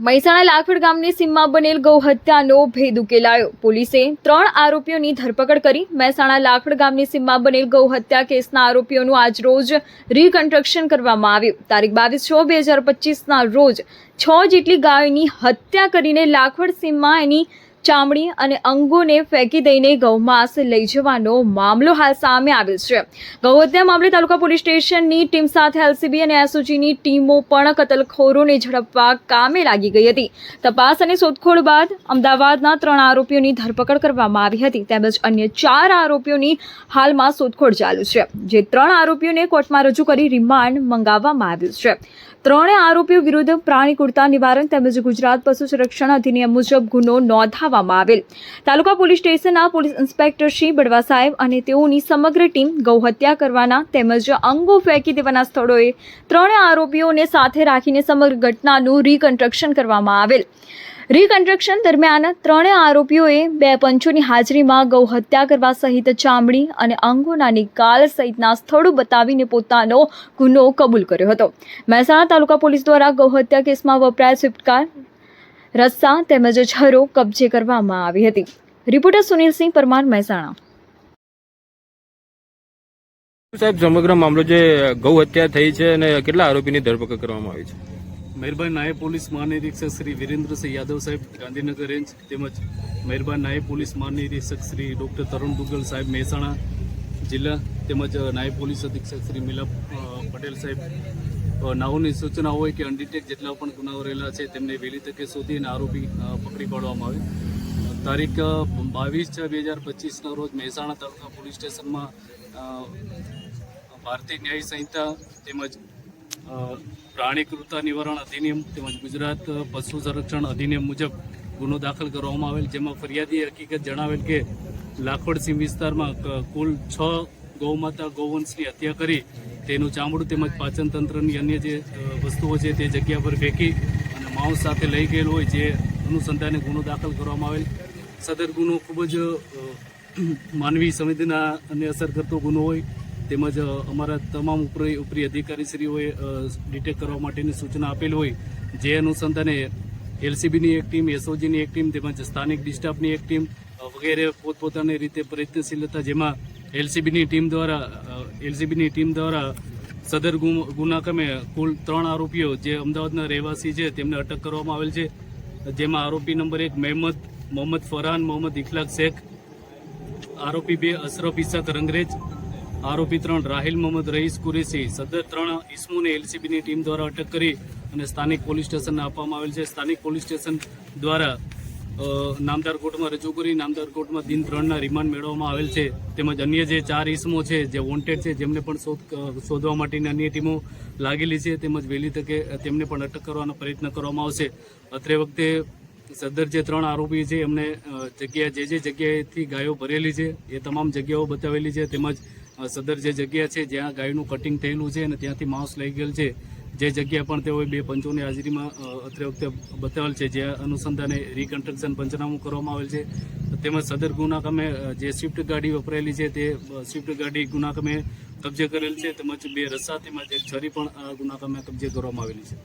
મહેસાણા લાખવડ ગામની સીમમાં બનેલ ગૌહત્યાનો ભેદ ઉકેલાયો. પોલીસે ત્રણ આરોપીઓની ધરપકડ કરી મહેસાણા લાખવડ ગામની સીમમાં બનેલ ગૌહત્યા કેસના આરોપીઓનું આજરોજ રીકન્સ્ટ્રક્શન કરવામાં આવ્યું. તારીખ બાવીસ છ બે હજાર પચીસના રોજ છ જેટલી ગાયોની હત્યા કરીને લાખવડ સીમમાં એની ચામડી અને અંગોને ફેંકી દઈને ગૌમાંસ લઈ જવાનો મામલો હાલ સામે આવ્યો છે. ગૌહત્યા મામલે તાલુકા પોલીસ સ્ટેશનની ટીમ સાથે એલસીબી અને એસઓજીની ટીમો પણ કતલખોરોને ઝડપવા કામે લાગી ગઈ હતી. તપાસ અને શોધખોળ બાદ અમદાવાદના ત્રણ આરોપીઓની ધરપકડ કરવામાં આવી હતી. તેમજ અન્ય ચાર આરોપીઓની હાલમાં શોધખોળ ચાલુ છે. જે ત્રણ આરોપીઓને કોર્ટમાં રજૂ કરી રિમાન્ડ મંગાવવામાં આવ્યું છે. ત્રણે આરોપીઓ વિરુદ્ધ પ્રાણી કુર્તા નિવારણ તેમજ ગુજરાત પશુ સંરક્ષણ અધિનિયમ મુજબ ગુનો નોંધાવવામાં આવેલ. તાલુકા પોલીસ સ્ટેશનના પોલીસ ઇન્સ્પેક્ટર શ્રી બડવા સાહેબ અને તેઓની સમગ્ર ટીમ ગૌહત્યા કરવાના તેમજ અંગો ફેંકી દેવાના સ્થળોએ ત્રણે આરોપીઓને સાથે રાખીને સમગ્ર ઘટનાનું રીકન્સ્ટ્રક્શન કરવામાં આવેલ. રીકન્સ્ટ્રક્શન દરમિયાન ત્રણે આરોપીઓએ બે પંચોની હાજરીમાં ગૌ હત્યા કરવા સહિત ચામડી અને અંગોના નિકાલ સહિતના સ્થળો બતાવીને પોતાનો ગુનો કબૂલ કર્યો હતો. મહેસાણા તાલુકા પોલીસ દ્વારા ગૌ હત્યા કેસમાં વપરાયેલ સ્વિફ્ટકાર રસ્સા તેમજ છરો કબજે કરવામાં આવી હતી. રિપોર્ટર સુનિલસિંહ પરમાર મહેસાણા. સાહેબ સમગ્ર મામલો જે ગૌ હત્યા થઈ છે અને કેટલા આરોપીની ધરપકડ કરવામાં આવી છે? મહેરબાન નાયબ પોલીસ મહાનિરીક્ષક શ્રી વિરેન્દ્રસિંહ યાદવ સાહેબ ગાંધીનગર રેન્જ તેમજ મહેરબાન નાયબ પોલીસ મહાનિરીક્ષક શ્રી ડૉક્ટર તરુણ દુગલ સાહેબ મહેસાણા જિલ્લા તેમજ નાયબ પોલીસ અધિક્ષક શ્રી મિલા પટેલ સાહેબ નાઓની સૂચના હોય કે અનડિટેક જેટલા પણ ગુનાઓ રહેલા છે, તેમને વહેલી તકે શોધી અને આરોપી પકડી પાડવામાં આવે. તારીખ બાવીસ છ બે હજાર પચીસના રોજ મહેસાણા તાલુકા પોલીસ સ્ટેશનમાં ભારતીય ન્યાય સંહિતા તેમજ પ્રાણી ક્રૂરતા નિવારણ અધિનિયમ તેમજ ગુજરાત પશુ સંરક્ષણ અધિનિયમ મુજબ ગુનો દાખલ કરવામાં આવેલ, જેમાં ફરિયાદી હકીકત જણાવેલ કે લાખોડ સીમ વિસ્તારમાં કુલ છ ગૌમાતા ગૌવંશની હત્યા કરી તેનું ચામડું તેમજ પાચન તંત્રની અન્ય જે વસ્તુઓ છે તે જગ્યા પર ફેંકી અને માઉસ સાથે લઈ ગયેલ હોય જે અનુસંધાને ગુનો દાખલ કરવામાં આવેલ. સદર ગુનો ખૂબ જ માનવી સંવેદના અને અસર કરતો ગુનો હોય. તેમજ અમારા તમામ ઉપરી ઉપરી અધિકારીશ્રીઓએ ડિટેક્ટ કરવા માટેની સૂચના આપેલ હોય. જે અનુસંધાને એલસીબીની એક ટીમ, એસઓજીની એક ટીમ તેમજ સ્થાનિક ડિસ્ટાફની એક ટીમ વગેરે પોતપોતાની રીતે પ્રયત્નશીલ હતા જેમાં એલસીબીની ટીમ દ્વારા એલસીબીની ટીમ દ્વારા સદર ગુમ- ગુના કમે કુલ ત્રણ આરોપીઓ, જે અમદાવાદના રહેવાસી છે, તેમને અટક કરવામાં આવેલ છે. જેમાં આરોપી નંબર એક મહેમદ, મોહમ્મદ ફરહાન, મોહમ્મદ ઇખલાક શેખ, આરોપી બે અશરફ ઇસાક રંગરેજ, આરોપી ત્રણ રાહિલ મોહમ્મદ રહીસ કુરેશી. સદર ત્રણ ઇસમોને એલસીબીની ટીમ દ્વારા અટક કરી અને સ્થાનિક પોલીસ સ્ટેશનને આપવામાં આવેલ છે. સ્થાનિક પોલીસ સ્ટેશન દ્વારા નામદાર કોર્ટમાં રજૂ કરી. નામદાર કોર્ટમાં દિન ત્રણના રિમાન્ડ મેળવવામાં આવેલ છે. તેમજ અન્ય જે ચાર ઇસમો છે, જે વોન્ટેડ છે, જેમને પણ શોધ શોધવા માટેની અન્ય ટીમો લાગેલી છે, તેમજ વહેલી તકે તેમને પણ અટક કરવાનો પ્રયત્ન કરવામાં આવશે. અત્રે વખતે સદર જે ત્રણ આરોપી છે, એમને જગ્યા, જે જે જગ્યાએથી ગાયો ભરેલી છે, એ તમામ જગ્યાઓ બતાવેલી છે. તેમજ સદર જે જગ્યા છે, જ્યાં ગાયનું કટિંગ થયેલું છે અને ત્યાંથી માંસ લઈ ગયેલ છે. જે જગ્યા પણ તેઓએ બે પંચોની હાજરીમાં અત્રે વખતે બતાવેલ છે જ્યાં અનુસંધાને રિકન્સ્ટ્રક્શન પંચનામું કરવામાં આવેલ છે. તેમજ સદર ગુનાકમે જે સ્વિફ્ટ ગાડી વપરાયેલી છે, તે સ્વિફ્ટ ગાડી ગુનાકમે કબજે કરેલ છે. તેમજ બે રસ્સા તેમજ એક છરી પણ આ ગુના કામે કબજે કરવામાં આવેલી છે.